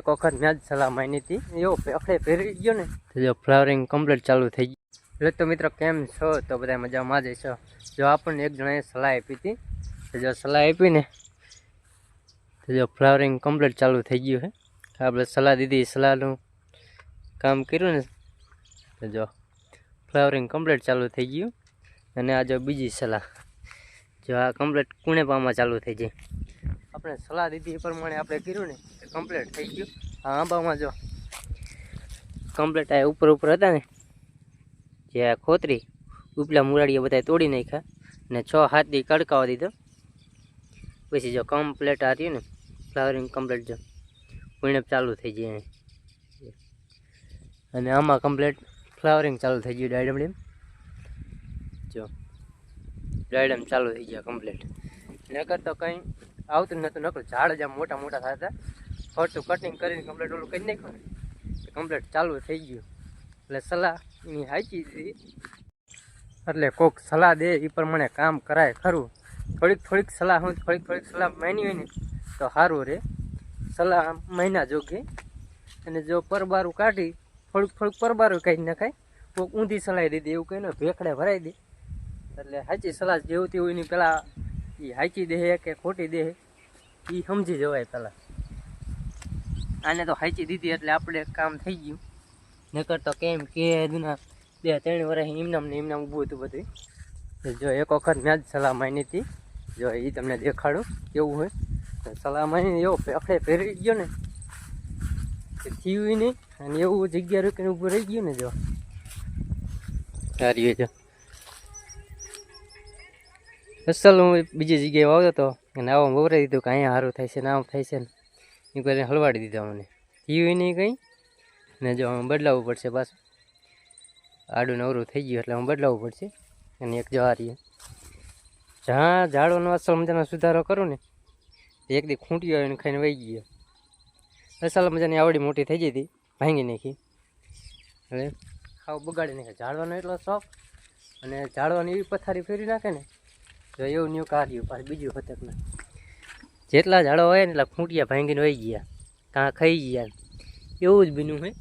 એક વખત મેં જ સલાહ માની હતી. એવો અખડે પહેરી ગયો ને. તો જો ફ્લાવરિંગ કમ્પ્લીટ ચાલુ થઈ ગયું. એટલે તો મિત્રો કેમ છો? તો બધા મજામાં જ છો જો આપણને એક જણાએ સલાહ આપી હતી. તો જો સલાહ આપી ને તો જો ફ્લાવરિંગ કમ્પ્લીટ ચાલુ થઈ ગયું હે. આપણે સલાહ દીધી સલાહનું કામ કર્યું ને. તો જો ફ્લાવરિંગ કમ્પ્લીટ ચાલુ થઈ ગયું. અને આ જો બીજી સલાહ. જો આ કમ્પ્લીટ કુણે પામાં ચાલુ થઈ જાય આપણે સલાહ દીધી એ પ્રમાણે આપણે કર્યું ને કમ્પ્લીટ થઈ ગયું. હા આંબામાં જો. કમ્પ્લીટ આ ઉપર ઉપર હતા ને, જે આ ખોતરી, ઉપલા મુરાડીએ બધા તોડી નાખ્યા ને છ હાથ દી કડકાવા દીધો. પછી જો કમ્પ્લેટ આ રહ્યું ને ફ્લાવરિંગ કમ્પ્લીટ જો પૂર્ણપ ચાલુ થઈ જાય અને આમાં કમ્પ્લેટ ફ્લાવરિંગ ચાલુ થઈ ગયું ડાયડમ જો, ડાયડમ ચાલુ થઈ ગયા કમ્પ્લીટ નકર તો કંઈ આવતું નતું નકર. ઝાડ જ આમ મોટા મોટા થતા ફરતું કટિંગ કરીને કમ્પ્લેટ ઓલું કરી નાખ્યું ને. કમ્પ્લેટ ચાલુ થઈ ગયું. એટલે સલાહ એની હાચી હતી એટલે કોક સલાહ દે એ પ્રમાણે કામ કરાય ખરું. થોડીક થોડીક સલાહ હું થોડીક થોડીક સલાહ માની હોય ને, તો સારું રહે સલાહ મહિના જોગે. અને જો પરબારું કાઢી, થોડુંક થોડુંક પરબારું કાઢી નખાય. કોઈક ઊંધી સલાહ દીધી એવું કહીને ભેખડે ભરાઈ દે. એટલે સાચી સલાહ જેવું તેવું એની પહેલાં એ હાચી દે કે ખોટી દે એ સમજી જવાય પહેલાં આને તો હાચી દીધી એટલે આપણે કામ થઈ ગયું. નકર તો કેમ કે બે ત્રણ વર્ષ એમનામ ને એમનામ ઊભું હતું બધું. જો એક વખત મેં જ સલાહ માની હતી. જો એ તમને દેખાડું કેવું હોય. તો સલાહ માની એવો આપણે ફેરવી ગયો ને થયું નહીં. અને એવું જગ્યા રોકીને ઊભું રહી ગયું ને જો. સારી જો અસલ હું બીજી જગ્યાએ વાવતો હતો અને આવો વવરાઈ દીધું કે અહીંયા સારું થાય છે ને આમ થાય છે ને. એ કરીને હલવાડી દીધા મને. થયું નહીં કંઈ. ને જો આમાં બદલાવવું પડશે પાછું. આડું નવરું થઈ ગયું એટલે આમાં બદલાવવું પડશે. અને એક જવારીએ જ્યાં ઝાડવાનો અસલ મજાનો સુધારો કરું ને. એક દી ખૂંટી આવીને ખાઈને વહી ગયો. અસલ મજાની આવડી મોટી થઈ હતી. ભાંગી નાખી. હવે ખાવ બગાડી નાખે. ઝાડવાનો એટલો શોખ. અને ઝાડવાની એવી પથારી ફેરી નાખે ને તો એવું ન્યુ કાઢ્યું, પાછું બીજું ખતરનાક જેટલા ઝાડો હોય ને એટલા ખૂંટિયા ભાંગીને વહી ગયા, કાં ખાઈ ગયા. એવું જ બીનું હોય